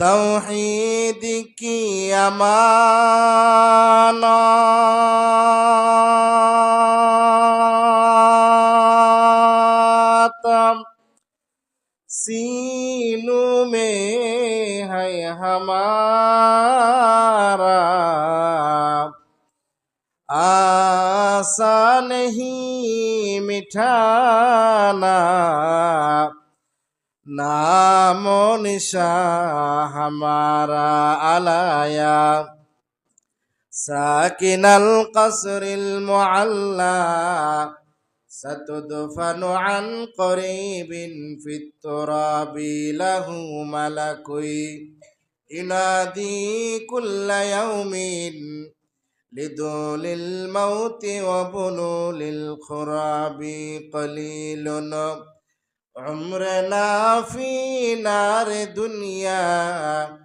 तौहीद की अमानत सीनों में है हमारा आशा नहीं मिठाना নাম নিশা হামারা আলায়া ساكن القصر المعلى ستدفن عن قريب في التراب له ملك ينادي كل يوم لدول الموت وبلول الخراب قليل عمرنا في نار دنيا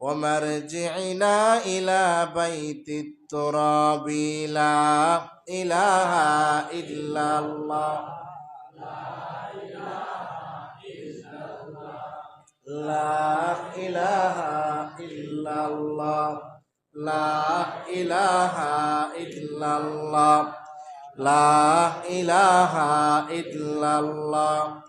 ومرجعنا إلى بيت التراب لا إله إلا الله لا إله إلا الله لا إله إلا الله لا إله إلا الله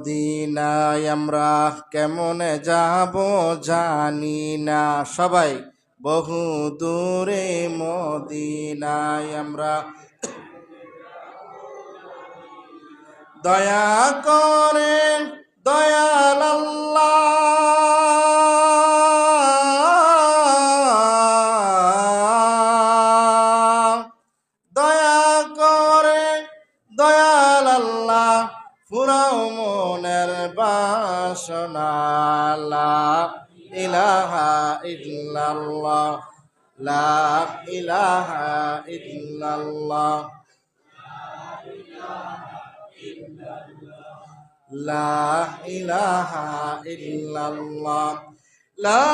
মদিনায় আমরা কেমনে যাব জানি না। সবাই বহু দূরে মদিনায় আমরা দয়া করে দয়াল দয়া করে দয়াল আল্লাহ, ফুরাও লা ইলাহা ইল্লাল্লাহ লা ইলাহা ইল্লাল্লাহ লা ইলাহা ইল্লাল্লাহ লা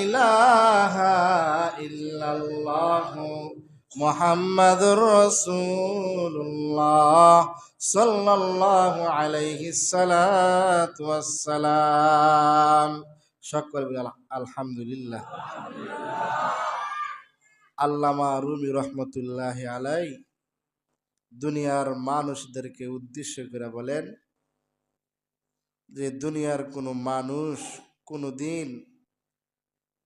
ইলাহা ইল্লাল্লাহ মুহাম্মাদুর রাসূলুল্লাহ সাল্লাল্লাহু আলাইহি সালাতু ওয়াসসালাম। সকল বলি আল- আলহামদুলিল্লাহ। আল্লামা রুমি রহমতুল্লাহ আলাই দুনিয়ার মানুষদেরকে উদ্দেশ্য করে বলেন যে দুনিয়ার কোনো মানুষ কোনো দিন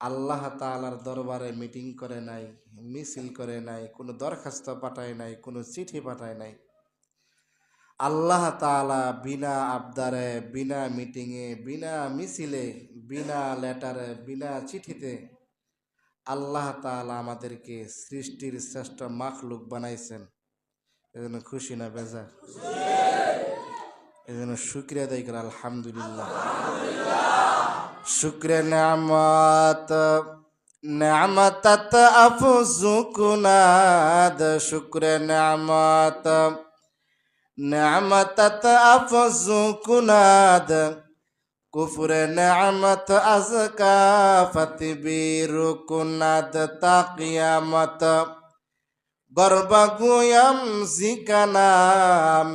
আল্লাহ তালার দরবারে মিটিং করে নাই, মিছিল করে নাই, কোনো দরখাস্ত পাঠায় নাই, কোনো চিঠি পাঠায় নাই। আল্লাহ তালা বিনা আবদারে, বিনা মিটিংয়ে, বিনা মিছিলে, বিনা লেটারে, বিনা চিঠিতে আল্লাহ তালা আমাদেরকে সৃষ্টির শ্রেষ্ঠ মাখলুক বানাইছেন। এজন্য খুশি না বেজা? এজন্য শুক্রিয়া দেয় করে, আলহামদুলিল্লাহ। শুক্রে নামত নামতত আফজুকুনাদ, শুক্রে নামত নামতত আফজুকুনাদ, কুফর নামত আজকা ফতবীর কুনাদ তাকিয়ামত গর্বগুয়াম জিকানাম।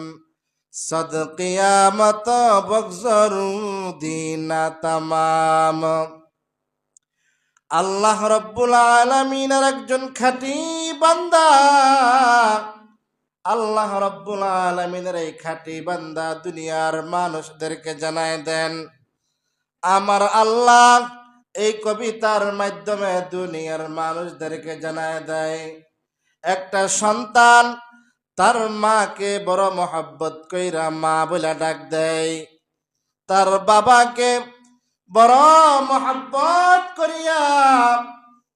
সদ কিয়ামত বগজরু দিনা তামাম আল্লাহ রব্বুল আলমিনের একজন খাঁটি বান্দা আল্লাহ রব্বুল আলমিনের এই খাঁটি বান্দা দুনিয়ার মানুষদেরকে জানায় দেন আমার আল্লাহ এই কবিতার মাধ্যমে দুনিয়ার মানুষদেরকে জানায় দেয় একটা সন্তান তার মাকে বড় মহাব্বত কইরা মা বলে ডাক দেয়। তার বাবাকে বড় মহাব্বত করিয়া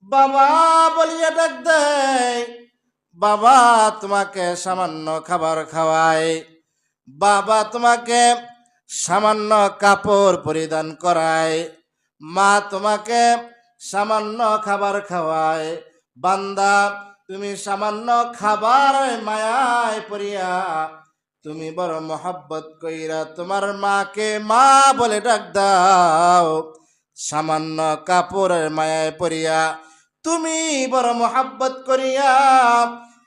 বাবা বলিয়া ডাক দেয়, বাবা, তোমাকে সামান্য খাবার খাওয়ায় বাবা, তোমাকে সামান্য কাপড় পরিধান করায় মা, তোমাকে সামান্য খাবার খাওয়ায় বান্দা তুমি সামান্য খাবার মায়ায় পড়িয়া তুমি বড় মহাব্বত কইরা তোমার মাকে মা বলে ডাক দাও। সামান্য কাপড়ের মায়ায় পড়িয়া তুমি বড় মহাব্বত করিয়া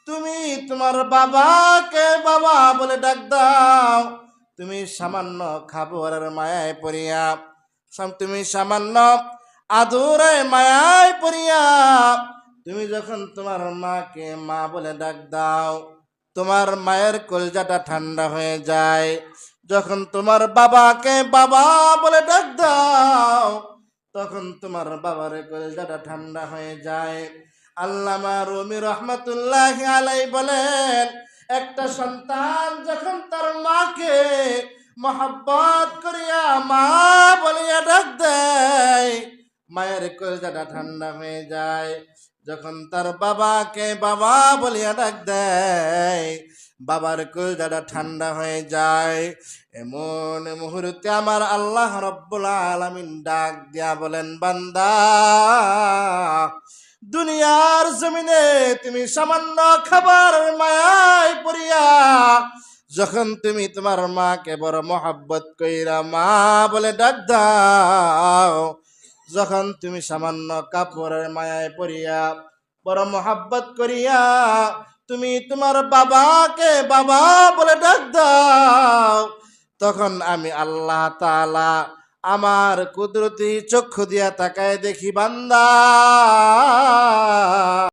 তুমি তোমার বাবাকে বাবা বলে ডাক দাও। তুমি সামান্য খাবারের মায়ায় পড়িয়া তুমি সামান্য আদুরে মায়ায় পড়িয়া তুমি যখন তোমার মাকে মা বলে ডাক দাও, তোমার মায়ের কলজাটা ঠান্ডা হয়ে যায়। যখন তোমার বাবাকে বাবা বলে ডাক দাও, তখন তোমার বাবার কলজাটা ঠান্ডা হয়ে যায়। আল্লামা রুমি রহমতুল্লাহ আলাই বলেন, একটা সন্তান যখন তার মাকে মহাব্বত করিয়া মা বলিয়া ডাক দেয়, মায়ের কলজাটা ঠান্ডা হয়ে যায়। যখন তার বাবাকে বাবা বলিয়া ডাক দেয়, বাবার কলজাটা ঠান্ডা হয়ে যায়। এমন মুহূর্তে আমার আল্লাহ রব্বুল আলামিন ডাক দিয়া বলেন, বান্দা, দুনিয়ার জমিনে তুমি সামান্য খাবার মায়ায় পড়িয়া, যখন তুমি তোমার মাকে বড় মহাব্বত কইরা মা বলে ডাক দাও যখন তুমি সামান্য কাপড়ের মায়ায় পড়িয়া বড় মহাব্বত করিয়া তুমি তোমার বাবাকে বাবা বলে ডাক দাও, তখন আমি আল্লাহ তালা আমার কুদরতি চক্ষু দিয়া তাকায় দেখি বান্দা।